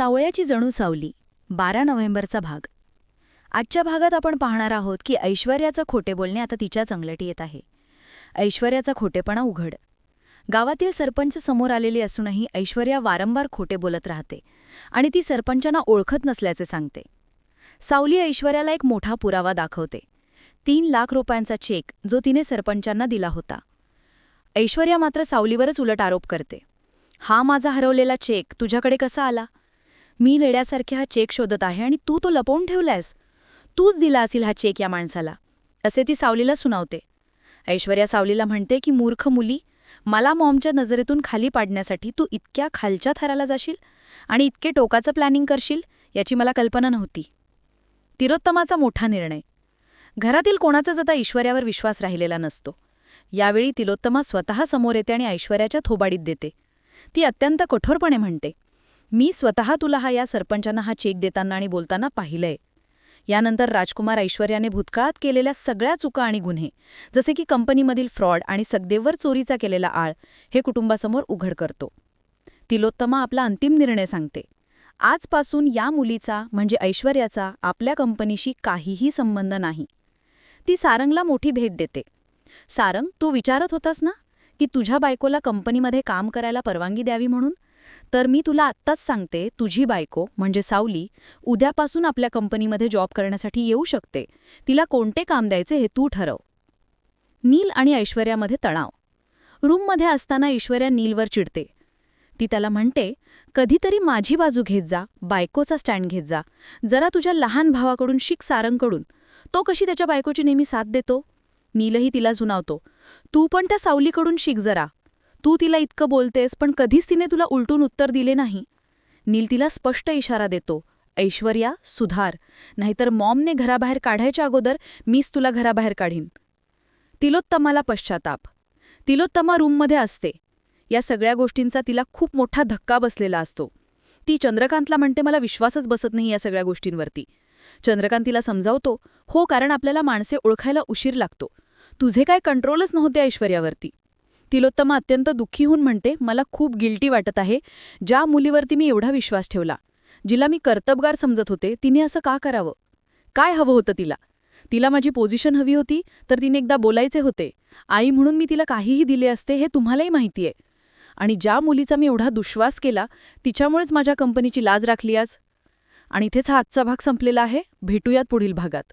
सावळ्याची जणू सावली बारा नोव्हेंबरचा भाग. आजच्या भागात आपण पाहणार आहोत की ऐश्वर्याचं खोटे बोलणे आता तिच्याच अंगलटी येत आहे. ऐश्वर्याचा खोटेपणा उघड. गावातील सरपंच समोर आलेली असूनही ऐश्वर्या वारंवार खोटे बोलत राहते आणि ती सरपंचांना ओळखत नसल्याचे सांगते. सावली ऐश्वर्याला एक मोठा पुरावा दाखवते. तीन लाख रुपयांचा चेक जो तिने सरपंचांना दिला होता. ऐश्वर्या मात्र सावलीवरच उलट आरोप करते. हा माझा हरवलेला चेक तुझ्याकडे कसा आला? मी लेड्यासारखे हा चेक शोधत आहे आणि तू तो लपवून ठेवलायस. तूच दिला असेल हा चेक या माणसाला. असे ती सावलीला सुनावते. ऐश्वर्या सावलीला म्हणते की मूर्ख मुली मला मॉमच्या नजरेतून खाली पाडण्यासाठी तू इतक्या खालच्या थराला जाशील आणि इतके टोकाचं प्लॅनिंग करशील याची मला कल्पना नव्हती. तिरोत्तमाचा मोठा निर्णय. घरातील कोणाचाच आता ऐश्वर्यावर विश्वास राहिलेला नसतो. यावेळी तिलोत्तमा स्वतः समोर येते आणि ऐश्वर्याच्या थोबाडीत देते. ती अत्यंत कठोरपणे म्हणते मी स्वतः तुला हा या सरपंचांना हा चेक देताना आणि बोलताना पाहिलंय. यानंतर राजकुमार ऐश्वर्याने भूतकाळात केलेल्या सगळ्या चुका आणि गुन्हे जसे की कंपनीमधील फ्रॉड आणि सगदेवर चोरीचा केलेला आळ हे कुटुंबासमोर उघड करतो. तिलोत्तमा आपला अंतिम निर्णय सांगते. आजपासून या मुलीचा म्हणजे ऐश्वर्याचा आपल्या कंपनीशी काहीही संबंध नाही. ती सारंगला मोठी भेट देते. सारंग तू विचारत होतास ना की तुझ्या बायकोला कंपनीमध्ये काम करायला परवानगी द्यावी म्हणून? तर मी तुला आत्ताच सांगते तुझी बायको म्हणजे सावली उद्यापासून आपल्या कंपनीमध्ये जॉब करण्यासाठी येऊ शकते. तिला कोणते काम द्यायचे हे तू ठरव. नील आणि ऐश्वर्यामध्ये तणाव. रूममध्ये असताना ऐश्वर्या नीलवर चिडते. ती त्याला म्हणते कधीतरी माझी बाजू घेत जा बायकोचा स्टँड घेत जा. जरा तुझ्या लहान भावाकडून शिक सारंगकडून. तो कशी त्याच्या बायकोची नेहमी साथ देतो? नीलही तिला जुनावतो. तू पण त्या सावलीकडून शिक जरा. तू तिला इतकं बोलतेस पण कधीच तिने तुला उलटून उत्तर दिले नाही. नील तिला स्पष्ट इशारा देतो. ऐश्वर्या सुधार. नाहीतर मॉमने घराबाहेर काढायच्या अगोदर मीच तुला घराबाहेर काढीन. तिलोत्तमाला पश्चाताप. तिलोत्तमा रूममध्ये असते. या सगळ्या गोष्टींचा तिला खूप मोठा धक्का बसलेला असतो. ती चंद्रकांतला म्हणते मला विश्वासच बसत नाही या सगळ्या गोष्टींवरती. चंद्रकांत तिला समजावतो हो कारण आपल्याला माणसे ओळखायला उशीर लागतो. तुझे काय कंट्रोलच नव्हते ऐश्वर्यावरती. तिलोत्तमा अत्यंत दुःखी होऊन म्हणते मला खूप गिल्टी वाटत आहे. ज्या मुलीवरती मी एवढा विश्वास ठेवला जिला मी कर्तबगार समजत होते तिने असं का करावं? काय हवं होतं तिला? तिला माझी पोझिशन हवी होती तर तिने एकदा बोलायचे होते. आई म्हणून मी तिला काहीही दिले असते हे तुम्हालाही माहिती आहे. आणि ज्या मुलीचा मी एवढा दुश्वास केला तिच्यामुळेच माझ्या कंपनीची लाज राखली आज. आणि इथेच हा आजचा भाग संपलेला आहे. भेटूयात पुढील भागात.